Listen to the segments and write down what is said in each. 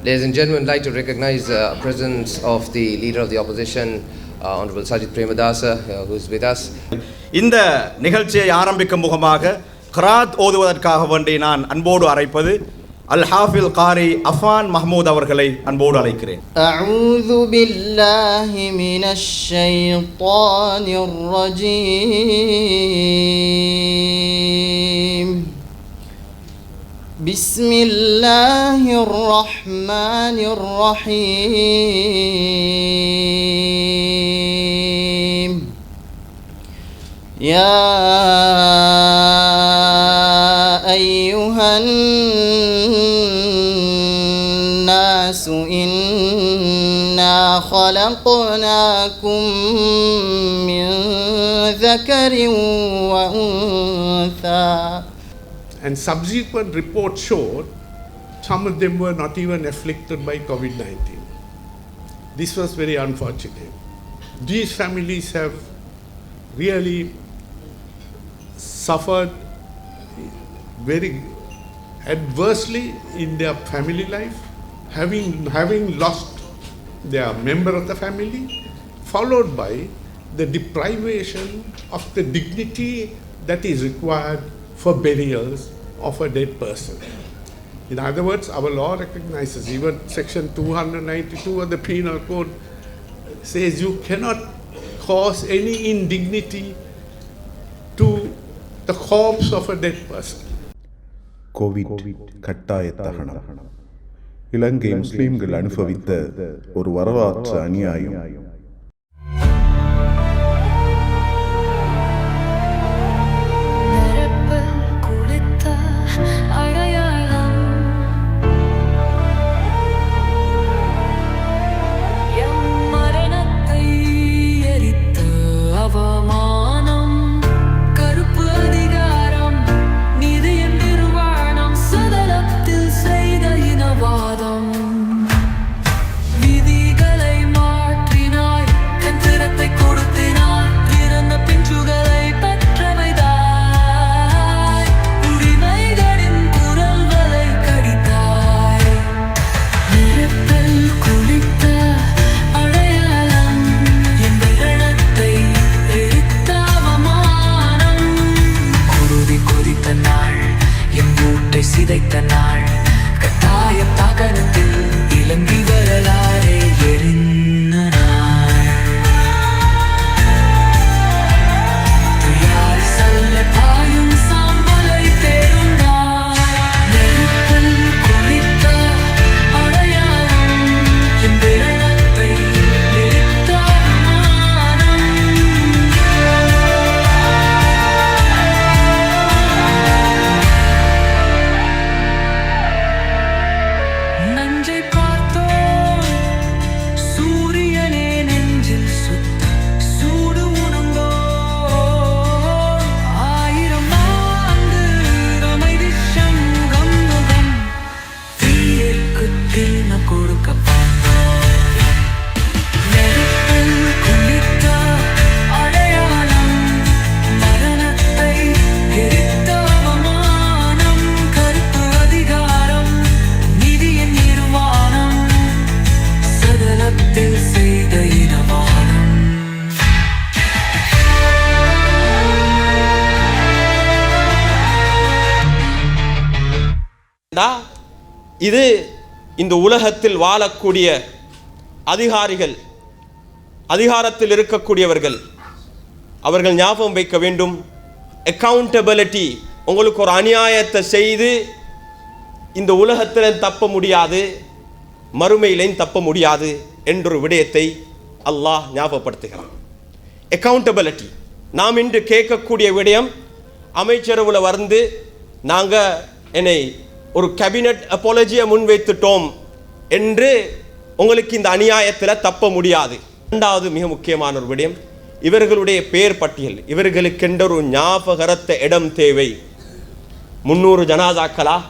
Ladies and gentlemen, I'd like to recognize the uh, presence of the leader of the opposition, uh, Honorable Sajid Premadasa, uh, who is with us. இந்த நிகழ்ச்சியை ஆரம்பிக்கும் முகமாக கிராத் ஓதுவதற்காக வேண்டி நான் அன்போடு அழைப்பது அல் ஹாஃபில் காரி அஃபான் மஹமூத் அவர்களை அன்போடு அழைக்கிறேன் அஊது பில்லாஹி மினஷ் ஷைத்தானிர் ரஜீம் بسم الله الرحمن الرحيم. يا أيها الناس إنا خلقناكم من ذكر وأنثى. And subsequent reports showed some of them were not even afflicted by COVID 19. This was very unfortunate. These families have really suffered very adversely in their family life, having, having lost their member of the family, followed by the deprivation of the dignity that is required for burials of a dead person. In other words, our law recognizes, even section 292 of the penal code says you cannot cause any indignity to the corpse of a dead person. Covid കട്ടായ തഹണം ഇലങ്കൈ മുസ്ലിംകൾ അനുഭവിത്ത ഒരു വരവാറ്റ இது இந்த உலகத்தில் வாழக்கூடிய அதிகாரிகள் அதிகாரத்தில் இருக்கக்கூடியவர்கள். அவர்கள் ஞாபகம் வைக்க வேண்டும். அக்கவுண்டபிலிட்டி உங்களுக்கு ஒரு அநியாயத்தை செய்து இந்த உலகத்தில் தப்ப முடியாது மறுமையிலையும் தப்ப முடியாது என்றொரு விடயத்தை அல்லாஹ் ஞாபகப்படுத்துகிறான். அக்கவுண்டபிலிட்டி நாம் இன்று கேட்கக்கூடிய விடயம் அமைச்சரவில் வந்து நாங்கள் என்னை ஒரு கேபினட் அப்பாலஜியை முன்வைத்துட்டோம் என்று உங்களுக்கு இந்த அநியாயத்தில் தப்ப முடியாது. இரண்டாவது மிக முக்கியமான ஒரு விடயம் இவர்களுடைய பெயர் பட்டியல் இவர்களுக்கென்ற ஒரு ஞாபகரத்த இடம் தேவை. முன்னூறு ஜனாதாக்களா?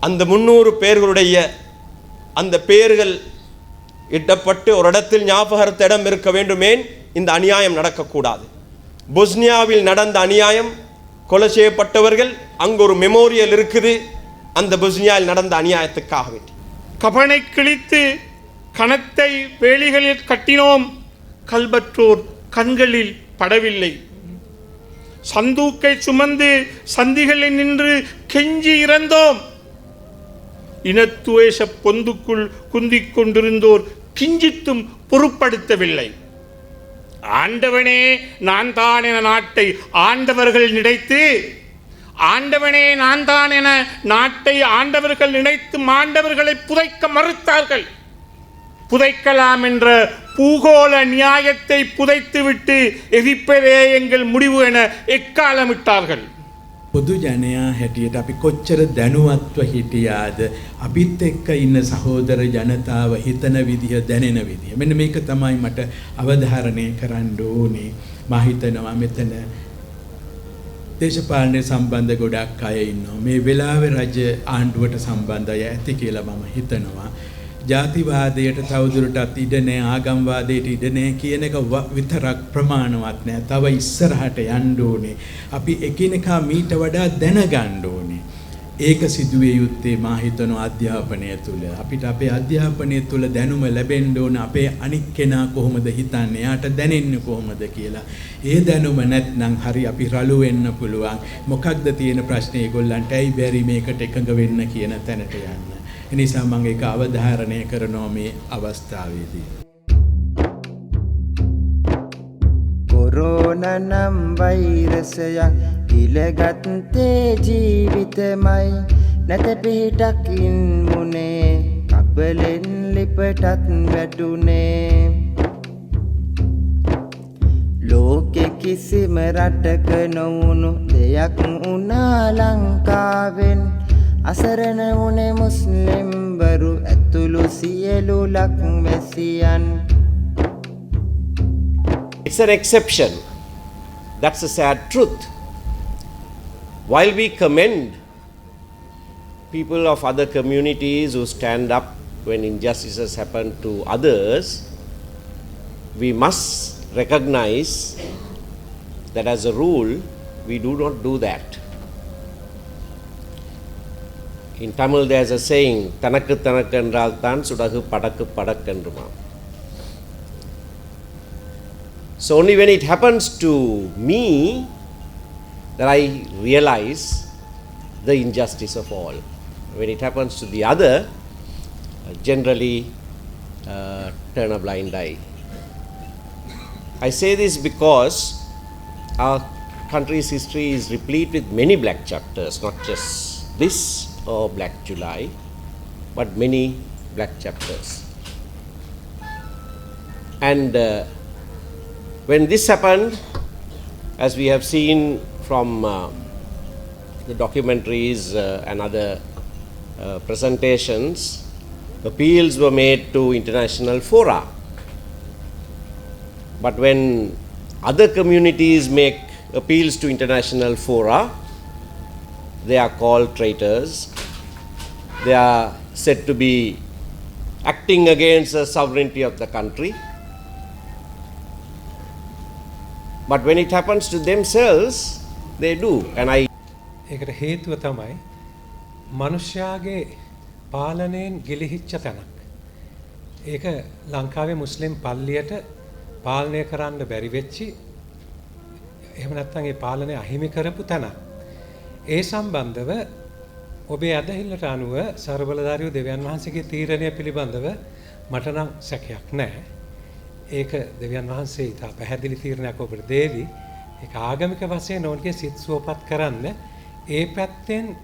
அந்த முன்னூறு பேர்களுடைய அந்த பெயர்கள் இட்டப்பட்டு ஒரு இடத்தில் ஞாபகரத்த இடம் இருக்க வேண்டுமேன் இந்த அநியாயம் நடக்கக்கூடாது. பொஸ்னியாவில் நடந்த அநியாயம் கொலை செய்யப்பட்டவர்கள் அங்கு ஒரு மெமோரியல் இருக்குது. அந்த பொஸ்னியாவில் நடந்த அநியாயத்துக்காக வேண்டி. கபனை கிழித்து கணத்தை வேலிகளில் கட்டினோம். கல்பற்றோர் கண்களில் படவில்லை. சந்தூக்கை சுமந்து சந்திகளில் நின்று கெஞ்சி இறந்தோம். இனத்துவேஷ பொந்துக்குள் குந்திக் கொண்டிருந்தோர் கிஞ்சித்தும் பொருட்படுத்தவில்லை. ஆண்டவனே நான் தான் என நாட்டை ஆண்டவர்கள் நினைத்து ஆண்டவனே நான் தான் என நாட்டை ஆண்டவர்கள் நினைத்து மாண்டவர்களை புதைக்க மறுத்தார்கள் புதைக்கலாம் என்ற பூகோள நியாயத்தை புதைத்துவிட்டு எதிர்ப்பதே எங்கள் முடிவு என எக்காலமிட்டார்கள் පොදු ජනයා හැටියට අපි කොච්චර දැනුවත්ව හිටියාද අපිත් එක්ක ඉන්න සහෝදර ජනතාව හිතන විදිහ දැනෙන විදිහ. මෙන්න මේක තමයි මට අවධාරණය කරන්න ඕනේ. මා හිතනවා මෙතන දේශපාලනය සම්බන්ධ ගොඩක් අය ඉන්නවා. මේ වෙලාවේ රජ ආණ්ඩුවට සම්බන්ධය ඇති කියලා මම හිතනවා. ජාතිවාදයට තවදුරටත් ඉඩ නෑ ආගම්වාදයට ඉඩ නෑ කියන එක ව- විතරක් ප්‍රමාණවත් නෑ. තව ඉස්සරහට යන්න ඕනේ. අපි එකිනෙකා මීට වඩා දැනගන්න ඕනේ. ඒක සිදුවේ යුත්තේ මා හිතනවා අධ්‍යාපනය තුළ. අපිට අපේ අධ්‍යාපනය තුළ දැනුම ලැබෙන්න ඕන අපේ අනික් කෙනා කොහොමද හිතන්නේ, එයාට දැනෙන්නේ කොහොමද කියලා. ඒ දැනුම නැත්නම් හරි අපි රළු වෙන්න පුළුවන්. මොකක්ද තියෙන ප්‍රශ්නේ ඒගොල්ලන්ට ඇයි බැරි මේකට එකඟ වෙන්න කියන තැනට යන්න. එනිසා මම ඒක අවධාරණය කරනවා මේ අවස්ථාවේදී. කොරෝන නම් වෛරසයක් ඉලගත්තේ ජීවිතමයි. නැත පිහිටකින් මුණේ කබලෙන් ලිපටත් වැටුනේ ලෝකෙ කිසිම රටක නොවුණු දෙයක් වුණා ලංකාවෙන්. අසරණ වුණේ මුස්ලිම්වරු ඇතුළු සියලු ලක් වැසියන් It's an exception. That's a sad truth. While we commend people of other communities who stand up when injustices happen to others, we must recognize that as a rule, we do not do that. In Tamil, there's a saying, தனக்கு தனக்கு என்றால் தான் சுடகு படக்கு படக்கென்றுமாம் so only when it happens to me that I realize the injustice of all. When it happens to the other, I generally uh, turn a blind eye. I say this because our country's history is replete with many black chapters, not just this or Black July, but many black chapters. And uh, when this happened, as we have seen from uh, the documentaries uh, and other uh, presentations, appeals were made to international fora. But when other communities make appeals to international fora, they are called traitors. They are said to be acting against the sovereignty of the country. But when it happens to themselves, they do. And I ඒකට හේතුව තමයි මනුෂ්‍යයාගේ පාලනයෙන් ගිලිහිච්ච තැනක්. ඒක ලංකාවේ මුස්ලිම් පල්ලියට පාලනය කරන්න බැරි වෙච්චි එහෙම නැත්නම් ඒ පාලනය අහිමි කරපු තැනක්. ඒ සම්බන්ධව ඔබේ අදහිල්ලට අනුව සර්වබලධාරීව දෙවියන් වහන්සේගේ තීරණය පිළිබඳව මට නම් සැකයක් නැහැ. ඒක දෙවියන් වහන්සේ ඉතා පැහැදිලි තීරණයක් ඔබට දේවි. ඒක ආගමික වශයෙන් ඔවුන්ගේ සිත් සුවපත් කරන්න ඒ පැත්තෙන්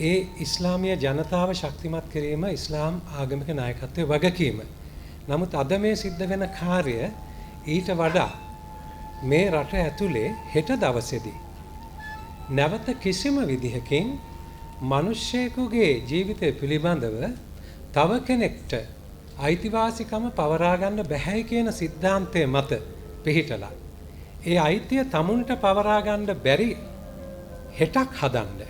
ඒ ඉස්ලාමීය ජනතාව ශක්තිමත් කිරීම ඉස්ලාම් ආගමික නායකත්වයේ වගකීම. නමුත් අද මේ සිද්ධ වෙන කාර්ය ඊට වඩා මේ රට ඇතුලේ හෙට දවසේදී නැවත කිසිම විදිහකින් මිනිස්සෙකුගේ ජීවිතය පිළිබඳව තව කෙනෙක්ට අයිතිවාසිකම පවරාගන්න බැහැ කියන සිද්ධාන්තය මත පිහිටලා. ඒ අයිතිය තමුන්ට පවරාගන්න බැරි හෙටක් හදන්න.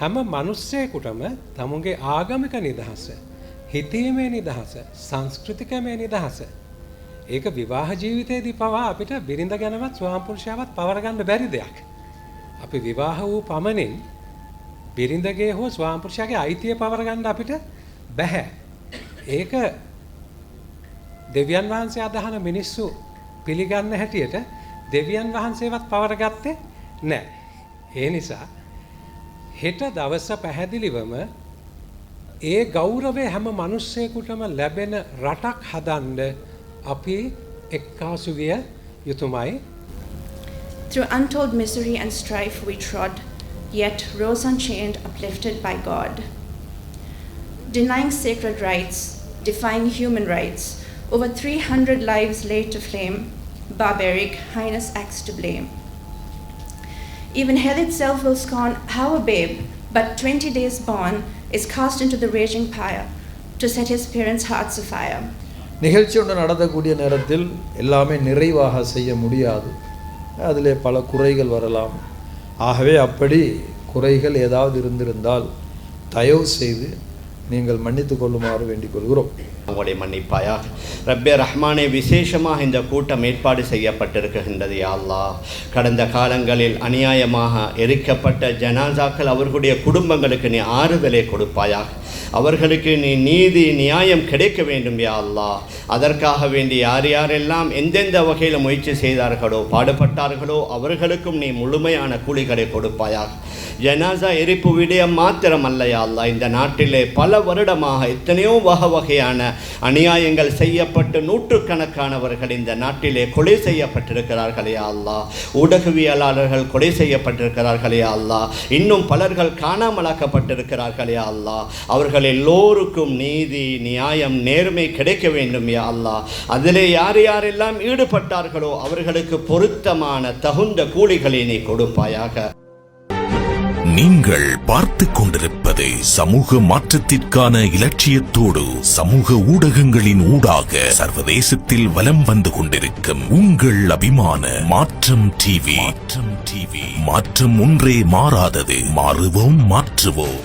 හැම මනුස්සයකුටම තමුන්ගේ ආගමික නිදහස, හිතීමේ නිදහස, සංස්කෘතිකමේ නිදහස. ඒක විවාහ ජීවිතයේදී පවා අපිට බිරිඳ ගැනවත් ස්වාම්පුරුෂයාවත් පවරගන්න බැරි දෙයක්. අපි විවාහ වූ පමණින් බිරිඳගේ හෝ ස්වාම්පුරුෂයාගේ අයිතිය පවරගන්න අපිට බැහැ. ඒක දෙවියන් වහන්සේ අදහන මිනිස්සු පිළිගන්න හැටියට දෙවියන් වහන්සේවත් පවරගත්තේ නෑ. ඒ නිසා හෙට දවස පැහැදිලිවම ඒ ගෞරවය හැම මනුස්සයකුටම ලැබෙන රටක් හදන්ඩ අපි එක්කාසුවිය යුතුමයි Through untold misery and strife we trod, yet rose unchained, uplifted by God. Denying sacred rights, defying human rights, over 300 lives laid to flame, barbaric heinous acts to blame. Even hell itself will scorn how a babe, but 20 days born, is cast into the raging pyre to set his parents' hearts afire. நிகழ்ச்சி ஒன்று நடத்தக்கூடிய நேரத்தில் எல்லாமே நிறைவாக செய்ய முடியாது அதிலே பல குறைகள் வரலாம் ஆகவே அப்படி குறைகள் ஏதாவது இருந்திருந்தால் தயவு செய்து நீங்கள் மன்னித்து கொள்ளுமாறு வேண்டிக் கொள்கிறோம் உங்களுடைய மன்னிப்பாயா? ரப்பே ரஹ்மானே விசேஷமாக இந்த கூட்டம் ஏற்பாடு செய்யப்பட்டிருக்கின்றது யா கடந்த காலங்களில் அநியாயமாக எரிக்கப்பட்ட ஜனாசாக்கள் அவர்களுடைய குடும்பங்களுக்கு நீ ஆறுதலை கொடுப்பாயாக. அவர்களுக்கு நீ நீதி நியாயம் கிடைக்க வேண்டும் யா அதற்காக வேண்டி யார் யாரெல்லாம் எந்தெந்த வகையில் முயற்சி செய்தார்களோ பாடுபட்டார்களோ அவர்களுக்கும் நீ முழுமையான கூலிகளை கொடுப்பாயாக. ஜனாசா எரிப்பு விடயம் மாத்திரமல்ல யா இந்த நாட்டிலே பல வருடமாக எத்தனையோ வகை வகையான அநியாயங்கள் செய்யப்பட்டு நூற்றுக்கணக்கானவர்கள் இந்த நாட்டிலே கொலை செய்யப்பட்டிருக்கிறார்களே அல்லா ஊடகவியலாளர்கள் கொலை செய்யப்பட்டிருக்கிறார்கள் அல்லா இன்னும் பலர்கள் காணாமலாக்கப்பட்டிருக்கிறார்களே அல்லா அவர்கள் எல்லோருக்கும் நீதி நியாயம் நேர்மை கிடைக்க வேண்டும் யா அல்லா அதிலே யார் யாரெல்லாம் ஈடுபட்டார்களோ அவர்களுக்கு பொருத்தமான தகுந்த கூலிகளை நீ கொடுப்பாயாக. நீங்கள் பார்த்து கொண்டிருப்பது சமூக மாற்றத்திற்கான இலட்சியத்தோடு சமூக ஊடகங்களின் ஊடாக சர்வதேசத்தில் வலம் வந்து கொண்டிருக்கும் உங்கள் அபிமான மாற்றம் டிவி. மாற்றம் டிவி. மாற்றம் ஒன்றே மாறாதது. மாறுவோம் மாற்றுவோம்.